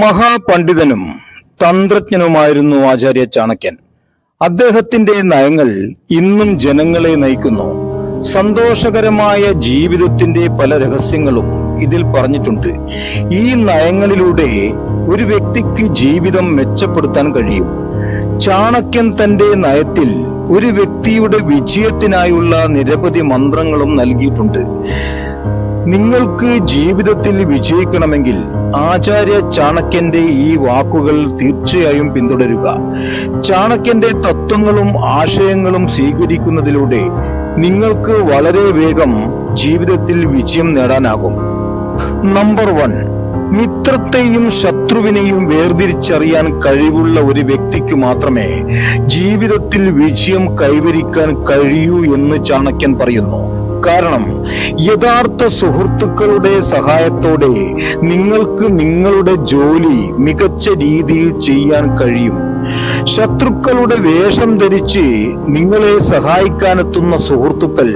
മഹാപണ്ഡിതനും തന്ത്രജ്ഞനുമായിരുന്നു ആചാര്യ ചാണക്യൻ. അദ്ദേഹത്തിന്റെ നയങ്ങൾ ഇന്നും ജനങ്ങളെ നയിക്കുന്നു. സന്തോഷകരമായ ജീവിതത്തിന്റെ പല രഹസ്യങ്ങളും ഇതിൽ പറഞ്ഞിട്ടുണ്ട്. ഈ നയങ്ങളിലൂടെ ഒരു വ്യക്തിക്ക് ജീവിതം മെച്ചപ്പെടുത്താൻ കഴിയും. ചാണക്യൻ തന്റെ നയത്തിൽ ഒരു വ്യക്തിയുടെ വിജയത്തിനായുള്ള നിരവധി മന്ത്രങ്ങളും നൽകിയിട്ടുണ്ട്. നിങ്ങൾക്ക് ജീവിതത്തിൽ വിജയിക്കണമെങ്കിൽ ആചാര്യ ചാണക്യന്റെ ഈ വാക്കുകൾ തീർച്ചയായും പിന്തുടരുക. ചാണക്യന്റെ തത്വങ്ങളും ആശയങ്ങളും സ്വീകരിക്കുന്നതിലൂടെ നിങ്ങൾക്ക് വളരെ വേഗം ജീവിതത്തിൽ വിജയം നേടാനാകും. നമ്പർ വൺ മിത്രത്തെയും ശത്രുവിനെയും വേർതിരിച്ചറിയാൻ കഴിവുള്ള ഒരു വ്യക്തിക്ക് മാത്രമേ ജീവിതത്തിൽ വിജയം കൈവരിക്കാൻ കഴിയൂ എന്ന് ചാണക്യൻ പറയുന്നു. കാരണം യഥാർത്ഥ സുഹൃത്തുക്കളുടെ സഹായത്തോടെ നിങ്ങൾക്ക് നിങ്ങളുടെ ജോലി മികച്ച രീതിയിൽ ചെയ്യാൻ കഴിയും. ശത്രുക്കളുടെ വേഷം ധരിച്ച് നിങ്ങളെ സഹായിക്കാനെത്തുന്ന സുഹൃത്തുക്കൾ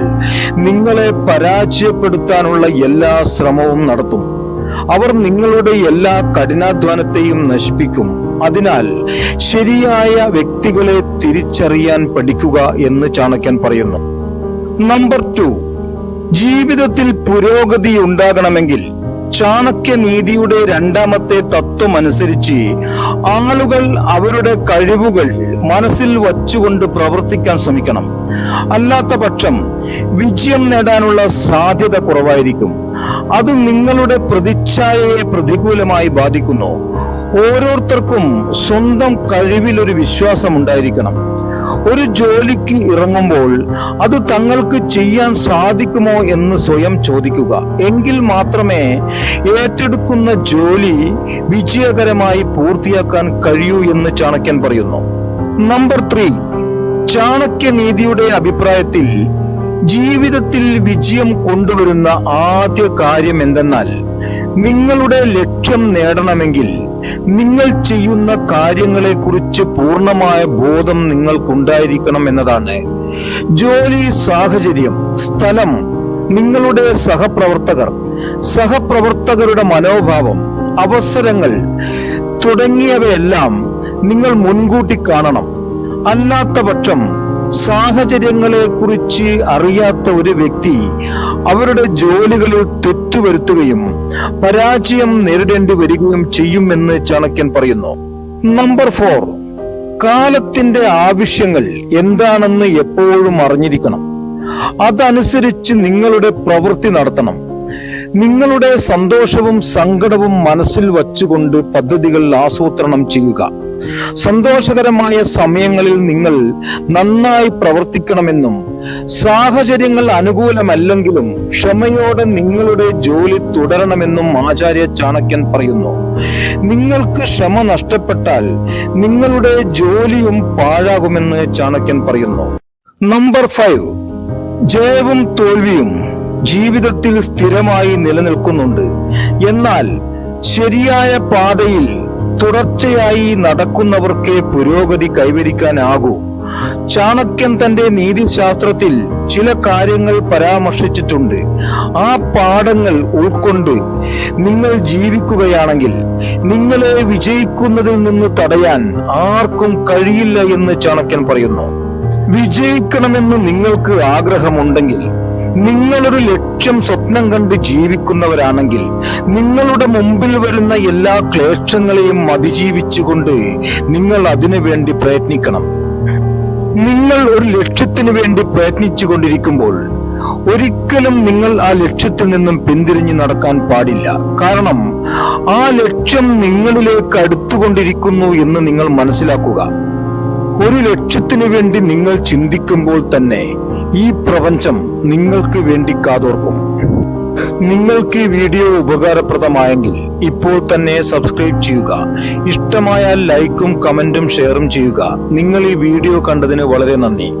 നിങ്ങളെ പരാജയപ്പെടുത്താനുള്ള എല്ലാ ശ്രമവും നടത്തും. അവർ നിങ്ങളുടെ എല്ലാ കഠിനാധ്വാനത്തെയും നശിപ്പിക്കും. അതിനാൽ ശരിയായ വ്യക്തികളെ തിരിച്ചറിയാൻ പഠിക്കുക എന്ന് ചാണക്യൻ പറയുന്നു. Number two. ജീവിതത്തിൽ പുരോഗതി ഉണ്ടാകണമെങ്കിൽ ചാണക്യ നീതിയുടെ രണ്ടാമത്തെ തത്വം അനുസരിച്ച് ആളുകൾ അവരുടെ കഴിവുകൾ മനസ്സിൽ വച്ചുകൊണ്ട് പ്രവർത്തിക്കാൻ ശ്രമിക്കണം. അല്ലാത്ത പക്ഷം വിജയം നേടാനുള്ള സാധ്യത കുറവായിരിക്കും. അത് നിങ്ങളുടെ പ്രതിച്ഛായയെ പ്രതികൂലമായി ബാധിക്കുന്നു. ഓരോരുത്തർക്കും സ്വന്തം കഴിവിൽ ഒരു വിശ്വാസം ഉണ്ടായിരിക്കണം. ഒരു ജോലിക്ക് ഇറങ്ങുമ്പോൾ അത് തങ്ങൾക്ക് ചെയ്യാൻ സാധിക്കുമോ എന്ന് സ്വയം ചോദിക്കുക. എങ്കിൽ മാത്രമേ ഏറ്റെടുക്കുന്ന ജോലി വിജയകരമായി പൂർത്തിയാക്കാൻ കഴിയൂ എന്ന് ചാണക്യൻ പറയുന്നു. Number three. ചാണക്യ നീതിയുടെ അഭിപ്രായത്തിൽ ജീവിതത്തിൽ വിജയം കൊണ്ടുവരുന്ന ആദ്യ കാര്യം എന്തെന്നാൽ നിങ്ങളുടെ ലക്ഷ്യം നേടണമെങ്കിൽ നിങ്ങൾ ചെയ്യുന്ന കാര്യങ്ങളെ കുറിച്ച് പൂർണമായ ബോധം നിങ്ങൾക്കുണ്ടായിരിക്കണം എന്നതാണ്. ജോലി സാഹചര്യം സ്ഥലം നിങ്ങളുടെ സഹപ്രവർത്തകർ സഹപ്രവർത്തകരുടെ മനോഭാവം അവസരങ്ങൾ തുടങ്ങിയവയെല്ലാം നിങ്ങൾ മുൻകൂട്ടി കാണണം. അല്ലാത്ത പക്ഷം സാഹചര്യങ്ങളെ കുറിച്ച് അറിയാത്ത ഒരു വ്യക്തി അവരുടെ ജോലികളിൽ തെറ്റുവരുത്തുകയും പരാജയം നേരിടേണ്ടി വരികയും ചെയ്യുമെന്ന് ചാണക്യൻ പറയുന്നു. നമ്പർ ഫോർ കാലത്തിന്റെ ആവശ്യങ്ങൾ എന്താണെന്ന് എപ്പോഴും അറിഞ്ഞിരിക്കണം. അതനുസരിച്ച് നിങ്ങളുടെ പ്രവൃത്തി നടത്തണം. നിങ്ങളുടെ സന്തോഷവും സങ്കടവും മനസ്സിൽ വച്ചുകൊണ്ട് പദ്ധതികൾ ആസൂത്രണം ചെയ്യുക. സന്തോഷകരമായ സമയങ്ങളിൽ നിങ്ങൾ നന്നായി പ്രവർത്തിക്കണമെന്നും സാഹചര്യങ്ങൾ അനുകൂലമല്ലെങ്കിലും ക്ഷമയോടെ നിങ്ങളുടെ ജോലി തുടരണമെന്നും ആചാര്യ ചാണക്യൻ പറയുന്നു. നിങ്ങൾക്ക് ക്ഷമ നഷ്ടപ്പെട്ടാൽ നിങ്ങളുടെ ജോലിയും പാഴാകുമെന്ന് ചാണക്യൻ പറയുന്നു. Number five. ജയവും തോൽവിയും ജീവിതത്തിൽ സ്ഥിരമായി നിലനിൽക്കുന്നുണ്ട്. എന്നാൽ ശരിയായ പാതയിൽ തുടർച്ചയായി നടക്കുന്നവർക്ക് പുരോഗതി കൈവരിക്കാനാകൂ. ചാണക്യൻ തന്റെ നീതിശാസ്ത്രത്തിൽ ചില കാര്യങ്ങൾ പരാമർശിച്ചിട്ടുണ്ട്. ആ പാഠങ്ങൾ ഉൾക്കൊണ്ട് നിങ്ങൾ ജീവിക്കുകയാണെങ്കിൽ നിങ്ങളെ വിജയിക്കുന്നതിൽ നിന്ന് തടയാൻ ആർക്കും കഴിയില്ല എന്ന് ചാണക്യൻ പറയുന്നു. വിജയിക്കണമെന്ന് നിങ്ങൾക്ക് ആഗ്രഹമുണ്ടെങ്കിൽ നിങ്ങളൊരു ലക്ഷ്യം സ്വപ്നം കണ്ട് ജീവിക്കുന്നവരാണെങ്കിൽ നിങ്ങളുടെ മുമ്പിൽ വരുന്ന എല്ലാ ക്ലേശങ്ങളെയും അതിജീവിച്ചുകൊണ്ട് നിങ്ങൾ അതിനു വേണ്ടി പ്രയത്നിക്കണം. നിങ്ങൾ ഒരു ലക്ഷ്യത്തിന് വേണ്ടി പ്രയത്നിച്ചു കൊണ്ടിരിക്കുമ്പോൾ ഒരിക്കലും നിങ്ങൾ ആ ലക്ഷ്യത്തിൽ നിന്നും പിന്തിരിഞ്ഞു നടക്കാൻ പാടില്ല. കാരണം ആ ലക്ഷ്യം നിങ്ങളിലേക്ക് അടുത്തുകൊണ്ടിരിക്കുന്നു എന്ന് നിങ്ങൾ മനസ്സിലാക്കുക. ഒരു ലക്ഷ്യത്തിന് വേണ്ടി നിങ്ങൾ ചിന്തിക്കുമ്പോൾ തന്നെ ഈ പ്രപഞ്ചം നിങ്ങൾക്ക് വേണ്ടി കാതോർക്കും. നിങ്ങൾക്ക് ഈ വീഡിയോ ഉപകാരപ്രദമായെങ്കിൽ ഇപ്പോൾ തന്നെ സബ്സ്ക്രൈബ് ചെയ്യുക. ഇഷ്ടമായാൽ ലൈക്കും കമന്റും ഷെയറും ചെയ്യുക. നിങ്ങൾ ഈ വീഡിയോ കണ്ടതിന് വളരെ നന്ദി.